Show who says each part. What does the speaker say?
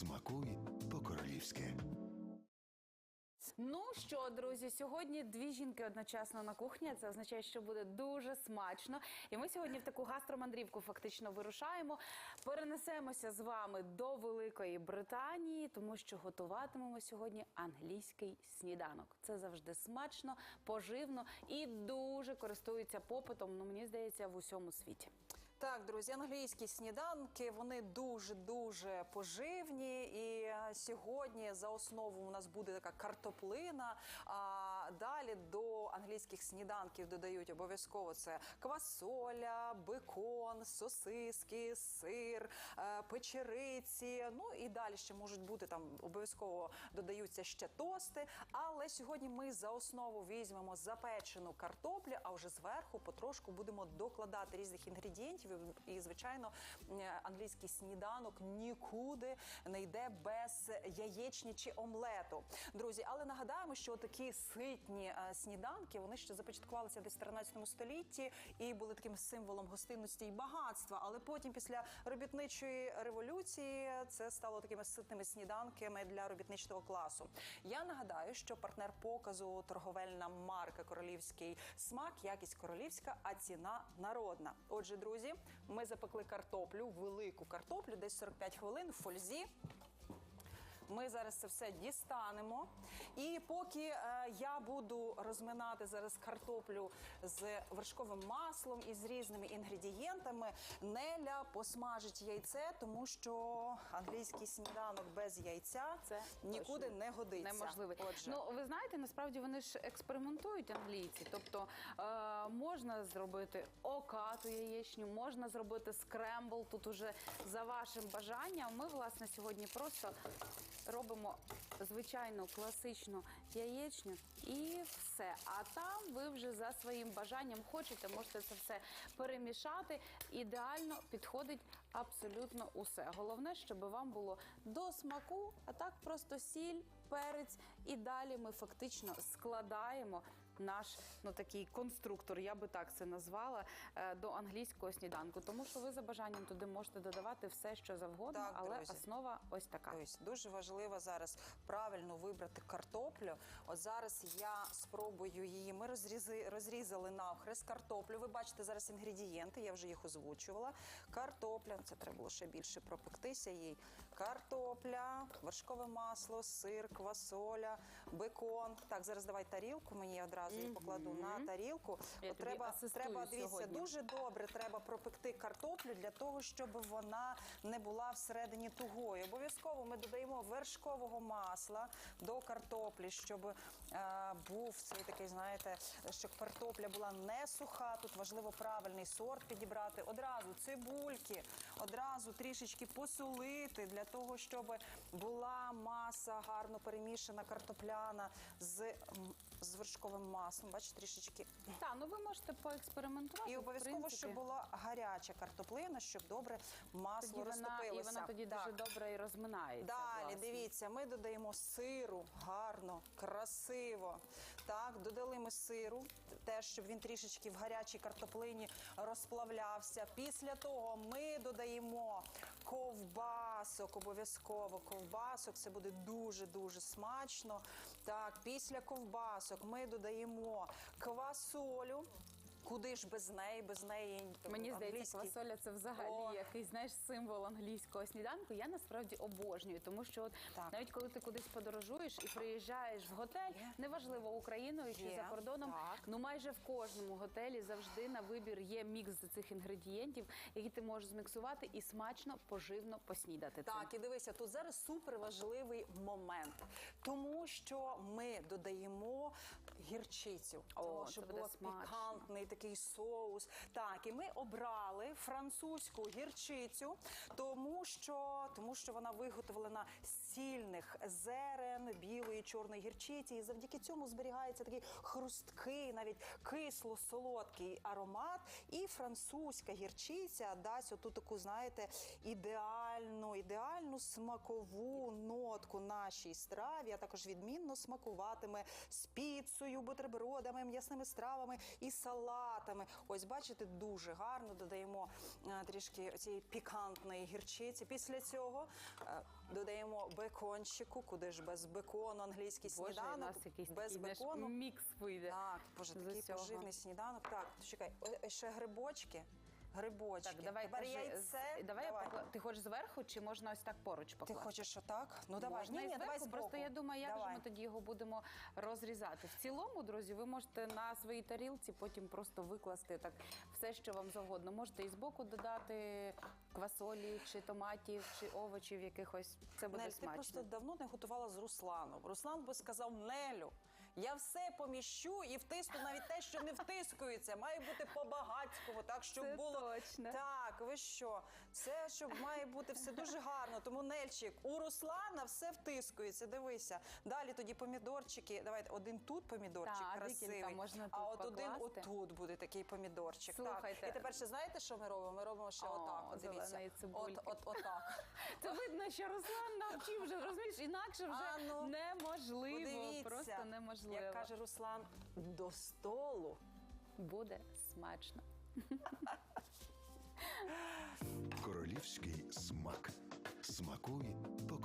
Speaker 1: Смакуй по-королівськи.
Speaker 2: Ну що, друзі, сьогодні дві жінки одночасно на кухні. Це означає, що буде дуже смачно. І ми сьогодні в таку гастромандрівку фактично вирушаємо. Перенесемося з вами до Великої Британії, тому що готуватимемо сьогодні англійський сніданок. Це завжди смачно, поживно і дуже користується попитом. Ну мені здається, в усьому світі.
Speaker 3: Так, друзі, англійські сніданки вони дуже дуже поживні. І е, сьогодні за основу у нас буде така картоплина. А далі до англійських сніданків додають обов'язково це квасоля, бекон, сосиски, сир, е, печериці. Ну і далі ще можуть бути там обов'язково додаються ще тости. Але сьогодні ми за основу візьмемо запечену картоплю, а вже зверху потрошку будемо докладати різних інгредієнтів. І, звичайно, англійський сніданок нікуди не йде без яєчні чи омлету. Друзі, але нагадаємо, що такі ситні е, сніданки вони ще започаткувалися десь в 13 столітті і були таким символом гостинності і багатства. Але потім, після робітничої революції, це стало такими ситними сніданками для робітничого класу. Я нагадаю, що партнер показу торговельна марка Королівський смак, якість королівська, а ціна народна. Отже, друзі, ми запекли картоплю, велику картоплю, десь 45 хвилин в фользі. Ми зараз це все дістанемо. І поки е, я буду розминати зараз картоплю з вершковим маслом і з різними інгредієнтами, Неля посмажить яйце, тому що англійський сніданок без яйця
Speaker 2: Це
Speaker 3: нікуди
Speaker 2: точно
Speaker 3: не годиться.
Speaker 2: Неможливо.
Speaker 3: Отже.
Speaker 2: Ну ви знаєте, насправді вони ж експериментують англійці. Тобто е, можна зробити окату яєчню, можна зробити скрембл. Тут уже за вашим бажанням. Ми власне сьогодні просто робимо звичайну класичну яєчню і все. А там ви вже за своїм бажанням хочете, можете це все перемішати. Ідеально підходить абсолютно усе. Головне, щоб вам було до смаку, а так просто сіль, перець. І далі ми фактично складаємо наш ну такий конструктор, я би так це назвала, е, до англійського сніданку. Тому що ви за бажанням туди можете додавати все, що завгодно,
Speaker 3: Так,
Speaker 2: але
Speaker 3: друзі.
Speaker 2: основа ось така.
Speaker 3: Ось дуже важливо зараз правильно вибрати картоплю. От зараз я спробую її. Ми розрізи, розрізали навхрест картоплю. Ви бачите зараз інгредієнти, я вже їх озвучувала. Картопля, це треба було ще більше пропектися їй. Картопля, вершкове масло, сир, квасоля, бекон. Так, зараз давай тарілку. Мені одразу її покладу на тарілку.
Speaker 2: Я
Speaker 3: От
Speaker 2: тобі
Speaker 3: треба,
Speaker 2: асистую
Speaker 3: треба дивіться,
Speaker 2: сьогодні.
Speaker 3: дуже добре треба пропекти картоплю для того, щоб вона не була всередині тугою. Обов'язково ми додаємо вершкового масла до картоплі, щоб е, був цей такий, знаєте, щоб картопля була не суха. Тут важливо правильний сорт підібрати. Одразу цибульки, одразу трішечки посолити для того, щоб була маса гарно перемішана картопляна з, з вершковим маслом. Бачите, трішечки
Speaker 2: Так, ну ви можете поекспериментувати.
Speaker 3: і обов'язково, щоб була гаряча картоплина, щоб добре масло
Speaker 2: тоді вона,
Speaker 3: розтопилося.
Speaker 2: і вона тоді
Speaker 3: Так.
Speaker 2: дуже добре і розминається.
Speaker 3: Далі,
Speaker 2: власне.
Speaker 3: дивіться, ми додаємо сиру гарно, красиво. Так, додали ми сиру, теж, щоб він трішечки в гарячій картоплині розплавлявся. Після того ми додаємо ковбасок, обов'язково ковбасок. Це буде дуже-дуже смачно. Так, після ковбасок ми додаємо квасолю. Куди ж без неї, без неї
Speaker 2: Мені здається, квасоля це взагалі
Speaker 3: О.
Speaker 2: якийсь знаєш символ англійського сніданку. Я насправді обожнюю, тому що от
Speaker 3: Так.
Speaker 2: навіть коли ти кудись подорожуєш і приїжджаєш в готель,
Speaker 3: Є.
Speaker 2: неважливо Україною чи
Speaker 3: Є.
Speaker 2: за кордоном,
Speaker 3: Так.
Speaker 2: ну майже в кожному готелі завжди на вибір є мікс з цих інгредієнтів, які ти можеш зміксувати і смачно, поживно поснідати. цим.
Speaker 3: Так, і дивися, тут зараз супер важливий момент, тому що ми додаємо гірчицю,
Speaker 2: О,
Speaker 3: тому
Speaker 2: це
Speaker 3: щоб
Speaker 2: буде
Speaker 3: був
Speaker 2: смачно.
Speaker 3: пікантний такий соус. Так, і ми обрали французьку гірчицю, тому що, тому що вона виготовлена з сильних зерен білої чорної гірчиці, і завдяки цьому зберігається такий хрусткий, навіть кисло-солодкий аромат. І французька гірчиця дасть оту таку, знаєте, ідеальну ідеальну, ідеальну смакову нотку нашій страві, а також відмінно смакуватиме з піцею, бутербродами, м'ясними стравами і салатами. Ось бачите, дуже гарно додаємо е, трішки цієї пікантної гірчиці. Після цього е, додаємо бекончику, куди ж без бекону, англійський
Speaker 2: Боже, у
Speaker 3: сніданок,
Speaker 2: нас якийсь
Speaker 3: без
Speaker 2: такий
Speaker 3: бекону.
Speaker 2: мікс вийде.
Speaker 3: Так, боже, такий поживний сніданок. Так, чекай, о, ще грибочки. Грибочки.
Speaker 2: Так, давай,
Speaker 3: Тепер
Speaker 2: кажи,
Speaker 3: яйце.
Speaker 2: з- давай, я покла- ти хочеш зверху чи можна ось так поруч
Speaker 3: Ти
Speaker 2: покласти?
Speaker 3: хочеш отак? Ну давай.
Speaker 2: Можна
Speaker 3: ні,
Speaker 2: і
Speaker 3: ні,
Speaker 2: зверху,
Speaker 3: давай збоку.
Speaker 2: просто я думаю, як
Speaker 3: давай.
Speaker 2: же ми тоді його будемо розрізати. В цілому, друзі, ви можете на своїй тарілці потім просто викласти так все, що вам завгодно. Можете і збоку додати квасолі, чи томатів, чи овочів якихось. Це буде
Speaker 3: Нель, ти
Speaker 2: смачно.
Speaker 3: просто давно не готувала з Русланом. Руслан би сказав Нелю. Я все поміщу і втисну навіть те, що не втискується. Має бути по-багатському, так щоб
Speaker 2: Це
Speaker 3: було
Speaker 2: точно.
Speaker 3: так. Ви що? Це щоб має бути все дуже гарно. Тому Нельчик, у Руслана все втискується. Дивися. Далі тоді помідорчики. Давайте один тут помідорчик
Speaker 2: Так,
Speaker 3: красивий,
Speaker 2: можна
Speaker 3: а
Speaker 2: тут
Speaker 3: от один отут буде такий помідорчик.
Speaker 2: Слухайте.
Speaker 3: Так. І тепер ще знаєте, що ми робимо? Ми робимо ще
Speaker 2: О,
Speaker 3: отак. От, дивіться. От, от, отак.
Speaker 2: Видно, що Руслан навчив вже, розумієш, інакше вже
Speaker 3: А, ну,
Speaker 2: неможливо.
Speaker 3: Подивіться,
Speaker 2: Просто неможливо.
Speaker 3: Як каже Руслан, до столу.
Speaker 2: Буде смачно.
Speaker 1: Королівський смак. Смакуй по